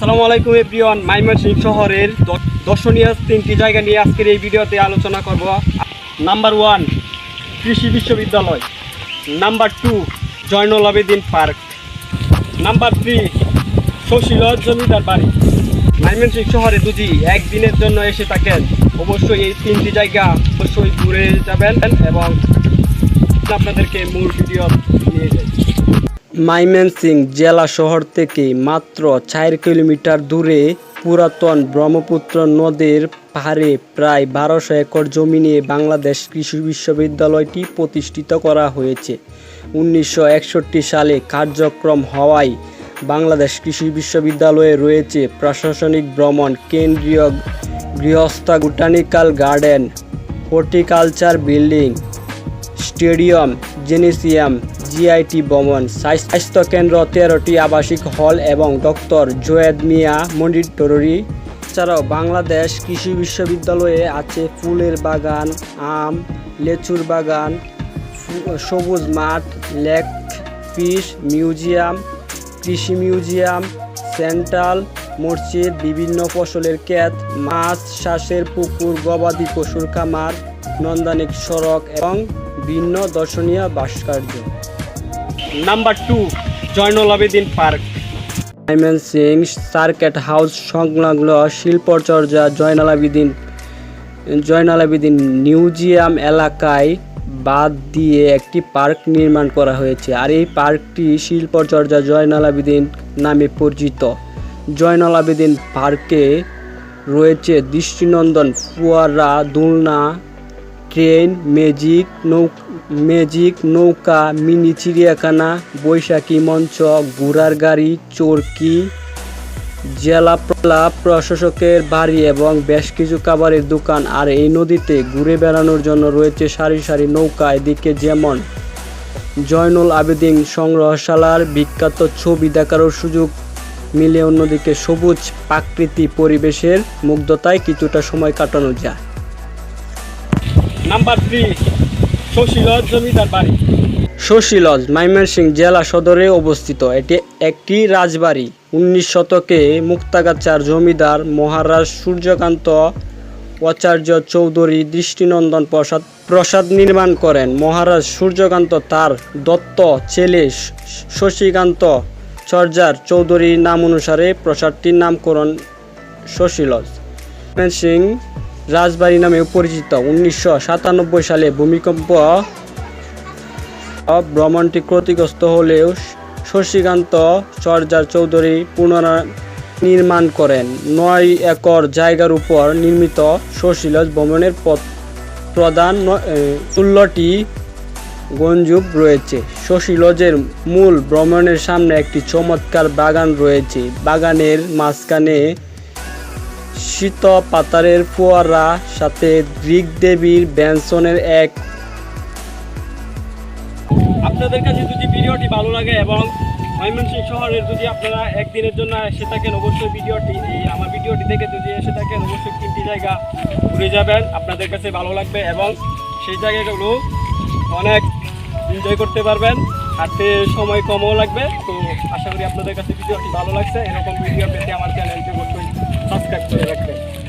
আসসালামু আলাইকুম এভরিওয়ান মাইমনসিং শহরের দর্শনীয় তিনটি জায়গা নিয়ে আজকের এই ভিডিওতে আলোচনা করব। নাম্বার ওয়ান, কৃষি বিশ্ববিদ্যালয়। Number two, Zainul Abedin park. Number three শশীল জমিদার বাড়ি। মাইমনসিং শহরে যদি একদিনের জন্য এসে থাকেন। অবশ্যই এই তিনটি জায়গা অবশ্যই ঘুরে যাবেন এবং আপনাদেরকে মূল ভিডিও নিয়ে যাই। মাইমেনসিং জেলা শহর থেকে মাত্র চার কিলোমিটার দূরে পুরাতন ব্রহ্মপুত্র নদীর পাহাড়ে প্রায় বারোশো একর জমি নিয়ে বাংলাদেশ কৃষি বিশ্ববিদ্যালয়টি প্রতিষ্ঠিত করা হয়েছে। উনিশশো একষট্টি সালে কার্যক্রম হওয়ায় বাংলাদেশ কৃষি বিশ্ববিদ্যালয়ে রয়েছে প্রশাসনিক ভ্রমণ, কেন্দ্রীয় গৃহস্থ botanical garden, horticulture building, stadium, gymnasium GIT ভবন। স্বাস্থ্য কেন্দ্র তেরোটি আবাসিক হল এবং ডক্টর জোয়েদ মিয়া মনিটরি এছাড়াও বাংলাদেশ কৃষি বিশ্ববিদ্যালয়ে আছে ফুলের বাগান, আম, লেচুর বাগান সবুজ মাঠ, লেক, ফিশ মিউজিয়াম, কৃষি মিউজিয়াম, সেন্ট্রাল, মসজিদ, বিভিন্ন ফসলের ক্ষেত, মাছ শ্বাসের পুকুর, গবাদি পশুর খামার, নন্দানিক সড়ক এবং ভিন্ন দর্শনীয় ভাস্কর্য। Number two, Zainul Abedin park. Mymensingh circuit house সংলগ্ন শিল্পচর্যা জয়নাল আবেদিন জয়নাল আবেদিন মিউজিয়াম এলাকায় বাদ দিয়ে একটি পার্ক নির্মাণ করা হয়েছে। আর এই পার্কটি শিল্পচর্যা জয়নাল আবেদিন নামে পরিচিত। জয়নাল আবেদিন পার্কে রয়েছে দৃষ্টিনন্দন, ফুয়ারা, দোলনা ট্রেন, ম্যাজিক নৌ, ম্যাজিক নৌকা, মিনি চিড়িয়াখানা, বৈশাখী মঞ্চ, ঘোড়ার গাড়ি, চরকি, জেলা প্রশাসকের বাড়ি এবং বেশ কিছু খাবারের দোকান। আর এই নদীতে ঘুরে বেড়ানোর জন্য রয়েছে সারি সারি নৌকা। এদিকে যেমন জয়নুল আবেদিন সংগ্রহশালার বিখ্যাত ছবি দেখারও সুযোগ মিলে অন্যদিকে সবুজ প্রাকৃতিক পরিবেশের মুগ্ধতায় কিছুটা সময় কাটানো যায়। নাম্বার থ্রি শশীলজ জমিদার বাড়ি। জেলা সদরে অবস্থিত। এটি একটি রাজবাড়ি। উনিশ শতকে মুক্তাগাছার জমিদার মহারাজ সূর্যকান্ত আচার্য চৌধুরী দৃষ্টিনন্দন প্রসাদ প্রসাদ নির্মাণ করেন। মহারাজ সূর্যকান্ত তার দত্ত ছেলে শশীকান্ত চর্যার চৌধুরীর নাম অনুসারে প্রসাদটির নামকরণ শশীলজ সিং রাজবাড়ি নামেও পরিচিত। উনিশশো সাতানব্বই সালে ভূমিকম্প ভ্রমণটি ক্ষতিগ্রস্ত হলেও শশীকান্ত সর্দার চৌধুরী পুনরায় নির্মাণ করেন। নয় একর জায়গার উপর নির্মিত শশীলজ ভ্রমণের প্রধান ষোলোটি গঞ্জুব রয়েছে। শশীলজের মূল ভ্রমণের সামনে একটি চমৎকার বাগান রয়েছে। বাগানের মাঝখানে শীত পাতারের ফোয়ারা, সাথে গ্রিক দেবীর ব্যঞ্জনের এক। আপনাদের কাছে যদি ভিডিওটি ভালো লাগে এবং ময়মনসিংহ শহরের যদি আপনারা একদিনের জন্য এসে থাকেন, অবশ্যই ভিডিওটি আমার ভিডিওটি দেখে যদি এসে থাকেন, অবশ্যই তিনটি জায়গা ঘুরে যাবেন, আপনাদের কাছে ভালো লাগবে এবং সেই জায়গাগুলো অনেক এনজয় করতে পারবেন। হাঁটতে সময় কমও লাগবে, তো আশা করি আপনাদের কাছে ভিডিওটি ভালো লাগছে। এরকম ভিডিও পেতে আমার চ্যানেলটি অবশ্যই সাবস্ক্রাইব করে রাখবেন।